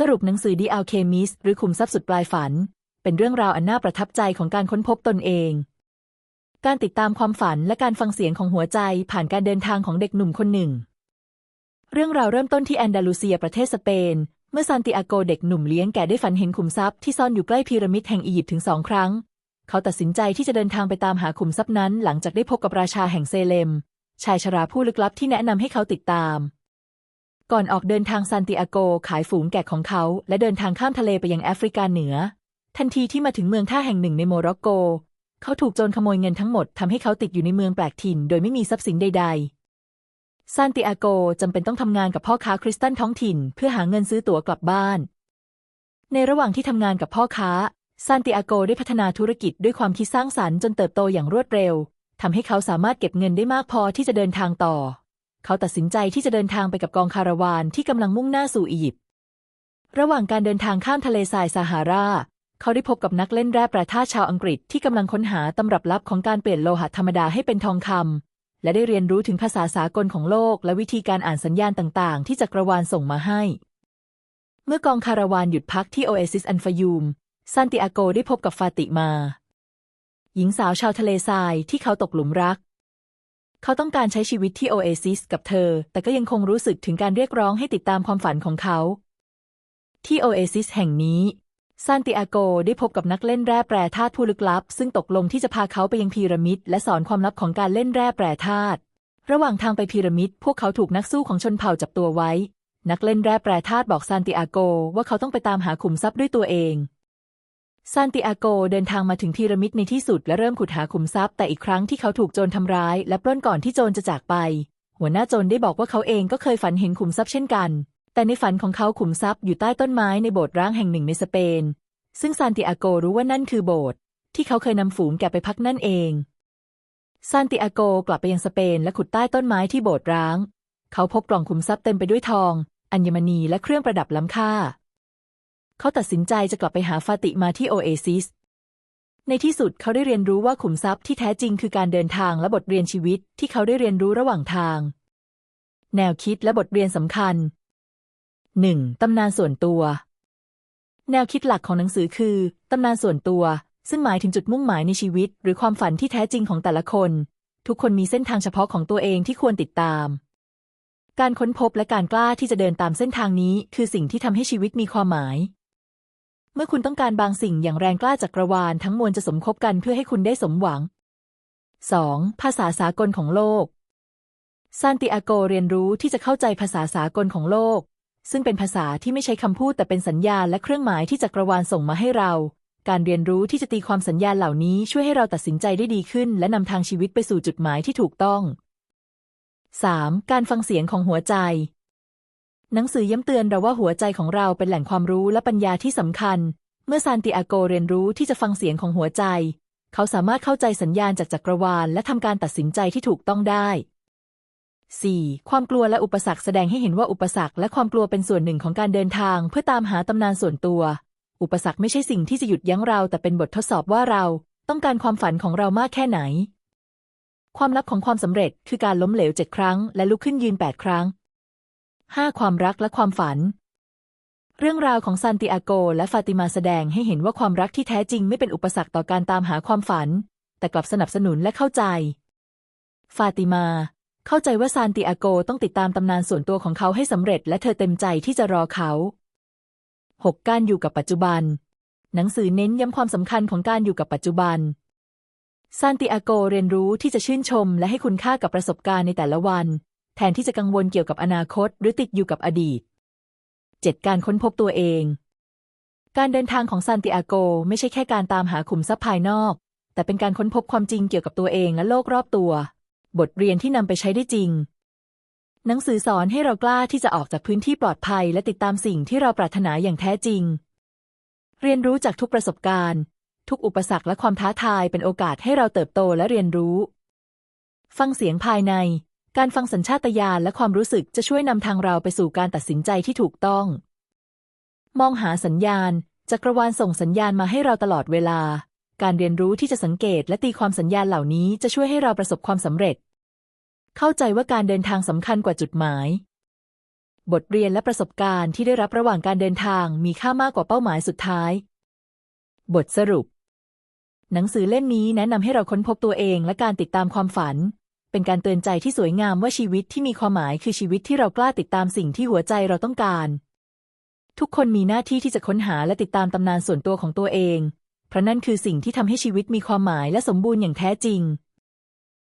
สรุปหนังสือ The Alchemist หรือขุมทรัพย์สุดปลายฝัน เป็นเรื่องราวอันน่าประทับใจของการค้นพบตนเอง การติดตามความฝันและการฟังเสียงของหัวใจผ่านการเดินทางของเด็กหนุ่มคนหนึ่ง เรื่องราวเริ่มต้นที่แอนดาลูเซียประเทศสเปน เมื่อซานติอาโกเด็กหนุ่มเลี้ยงแก่ได้ฝันเห็นขุมทรัพย์ที่ซ่อนอยู่ใกล้พีระมิดแห่งอียิปต์ถึงสองครั้ง เขาตัดสินใจที่จะเดินทางไปตามหาขุมทรัพย์นั้น หลังจากได้พบกับราชาแห่งเซเลม ชายชราผู้ลึกลับที่แนะนำให้เขาติดตาม ก่อนออกเดินทางซานติอาโกขายฝูงแกะของเขา และเดินทางข้ามทะเลไปยังแอฟริกาเหนือ ทันทีที่มาถึงเมืองท่าแห่งหนึ่งในโมร็อกโก เขาถูกโจรขโมยเงินทั้งหมดทำให้เขาติดอยู่ในเมืองแปลกถิ่น โดยไม่มีทรัพย์สินใด ๆ ซานติอาโกจำเป็นต้องทำงานกับพ่อค้าคริสตันท้องถิ่น เพื่อหาเงินซื้อตั๋วกลับบ้าน ในระหว่างที่ทำงานกับพ่อค้าซานติอาโกได้พัฒนาธุรกิจด้วยความคิดสร้างสรรค์จนเติบโตอย่างรวดเร็วทำให้เขาสามารถเก็บเงินได้มากพอที่จะเดินทางต่อ เขาตัดสินใจที่จะเดินทางไปกับกองคาราวานที่กำลังมุ่งหน้าสู่อียิปต์ ระหว่างการเดินทางข้ามทะเลทรายซาฮารา เขาได้พบกับนักเล่นแร่แปรธาตุชาวอังกฤษที่กำลังค้นหาตำรับลับของการเปลี่ยนโลหะธรรมดาให้เป็นทองคำ และได้เรียนรู้ถึงภาษาสากลของโลก และวิธีการอ่านสัญญาณต่างๆ ที่จักรวาลส่งมาให้ เมื่อกองคาราวานหยุดพักที่โอเอซิสอันฟายูมซานติอาโกได้พบกับฟาติมา หญิงสาวชาวทะเลทรายที่เขาตกหลุมรัก เขาต้องการใช้ชีวิตที่โอเอซิสกับเธอ แต่ก็ยังคงรู้สึกถึงการเรียกร้องให้ติดตามความฝันของเขา ที่โอเอซิสแห่งนี้ซานติอาโกได้พบกับนักเล่นแร่แปรธาตุผู้ลึกลับ ซึ่งตกลงที่จะพาเขาไปยังพีระมิด และสอนความลับของการเล่นแร่แปรธาตุระหว่างทางไปพีระมิด พวกเขาถูกนักสู้ของชนเผ่าจับตัวไว้ นักเล่นแร่แปรธาตุบอกซานติอาโกว่าเขาต้องไปตามหาขุมทรัพย์ด้วยตัวเอง ซานติอาโกเดินทางมาถึงพีระมิดในที่สุดและเริ่มขุดหาขุมทรัพย์ แต่อีกครั้งที่เขาถูกโจรทำร้าย และปล้นก่อนที่โจรจะจากไป หัวหน้าโจรได้บอกว่าเขาเองก็เคยฝันเห็นขุมทรัพย์เช่นกัน แต่ในฝันของเขาขุมทรัพย์อยู่ใต้ต้นไม้ในโบสถ์ร้างแห่งหนึ่งในสเปน ซึ่งซานติอาโกรู้ว่านั่นคือโบสถ์ที่เขาเคยนำฝูงแกะไปพักนั่นเองซานติอาโกกลับไปยังสเปนและขุดใต้ต้นไม้ที่โบสถ์ร้าง เขาพบกล่องขุมทรัพย์เต็มไปด้วยทอง อัญมณีและเครื่องประดับล้ำค่า เขาตัดสินใจจะกลับไปหาฟาติมาที่โอเอซิส ในที่สุดเขาได้เรียนรู้ว่าขุมทรัพย์ที่แท้จริงคือการเดินทางและบทเรียนชีวิตที่เขาได้เรียนรู้ระหว่างทาง แนวคิดและบทเรียนสำคัญ 1. ตำนานส่วนตัว แนวคิดหลักของหนังสือคือ ตำนานส่วนตัว ซึ่งหมายถึงจุดมุ่งหมายในชีวิต หรือความฝันที่แท้จริงของแต่ละคน ทุกคนมีเส้นทางเฉพาะของตัวเองที่ควรติดตามการค้นพบและการกล้าที่จะเดินตามเส้นทางนี้ คือสิ่งที่ทำให้ชีวิตมีความหมาย เมื่อคุณต้องการบางสิ่งอย่างแรงกล้าจากกระวาลทั้งมวลจะสมคบกันเพื่อให้คุณได้สมหวัง 2. ภาษาสากลของโลก ซานติอาโกเรียนรู้ที่จะเข้าใจภาษาสากลของโลก ซึ่งเป็นภาษาที่ไม่ใช้คำพูดแต่เป็นสัญญาณและเครื่องหมายที่จักรวาลส่งมาให้เรา การเรียนรู้ที่จะตีความสัญญาณเหล่านี้ช่วยให้เราตัดสินใจได้ดีขึ้น และนำทางชีวิตไปสู่จุดหมายที่ถูกต้อง 3. การฟังเสียงของหัวใจ หนังสือย้ำเตือนเราว่าหัวใจของเราเป็นแหล่งความรู้และปัญญาที่สำคัญ เมื่อซานติอาโกเรียนรู้ที่จะฟังเสียงของหัวใจ เขาสามารถเข้าใจสัญญาณจากจักรวาล และทำการตัดสินใจที่ถูกต้องได้ 4. ความกลัวและอุปสรรคแสดงให้เห็นว่าอุปสรรคและความกลัวเป็นส่วนหนึ่งของการเดินทาง เพื่อตามหาตำนานส่วนตัว อุปสรรคไม่ใช่สิ่งที่จะหยุดยั้งเรา แต่เป็นบททดสอบว่าเราต้องการความฝันของเรามากแค่ไหน ความลับของความสำเร็จคือการล้มเหลวเจ็ดครั้ง และลุกขึ้นยืนแปดครั้ง 5. ความรักและความฝัน เรื่องราวของซานติอาโกและฟาติมาแสดงให้เห็นว่าความรักที่แท้จริงไม่เป็นอุปสรรคต่อการตามหาความฝัน แต่กลับสนับสนุนและเข้าใจ ฟาติมา เข้าใจว่าซานติอาโกต้องติดตามตำนานส่วนตัวของเขาให้สำเร็จ และเธอเต็มใจที่จะรอเขา 6. การอยู่กับปัจจุบัน หนังสือเน้นย้ำความสำคัญของการอยู่กับปัจจุบันซานติอาโกเรียนรู้ที่จะชื่นชมและให้คุณค่ากับประสบการณ์ในแต่ละวัน แทนที่จะกังวลเกี่ยวกับอนาคต หรือติดอยู่กับอดีต 7. การค้นพบตัวเอง การเดินทางของซานติอาโกไม่ใช่แค่การตามหาขุมทรัพย์ภายนอก แต่เป็นการค้นพบความจริงเกี่ยวกับตัวเองและโลกรอบตัว บทเรียนที่นำไปใช้ได้จริง หนังสือสอนให้เรากล้าที่จะออกจากพื้นที่ปลอดภัย และติดตามสิ่งที่เราปรารถนาอย่างแท้จริง เรียนรู้จากทุกประสบการณ์ ทุกอุปสรรคและความท้าทายเป็นโอกาสให้เราเติบโตและเรียนรู้ ฟังเสียงภายใน การฟังสัญชาตญาณและความรู้สึกจะช่วยนำทางเราไปสู่การตัดสินใจที่ถูกต้อง มองหาสัญญาณ จักรวาลส่งสัญญาณมาให้เราตลอดเวลา การเรียนรู้ที่จะสังเกตและตีความสัญญาณเหล่านี้จะช่วยให้เราประสบความสำเร็จ เข้าใจว่าการเดินทางสำคัญกว่าจุดหมาย บทเรียนและประสบการณ์ที่ได้รับระหว่างการเดินทางมีค่ามากกว่าเป้าหมายสุดท้าย บทสรุป หนังสือเล่มนี้แนะนำให้เราค้นพบตัวเองและการติดตามความฝัน เป็นการเตือนใจที่สวยงามว่าชีวิตที่มีความหมายคือชีวิตที่เรากล้าติดตามสิ่งที่หัวใจเราต้องการ ทุกคนมีหน้าที่ที่จะค้นหาและติดตามตำนานส่วนตัวของตัวเอง เพราะนั่นคือสิ่งที่ทำให้ชีวิตมีความหมายและสมบูรณ์อย่างแท้จริง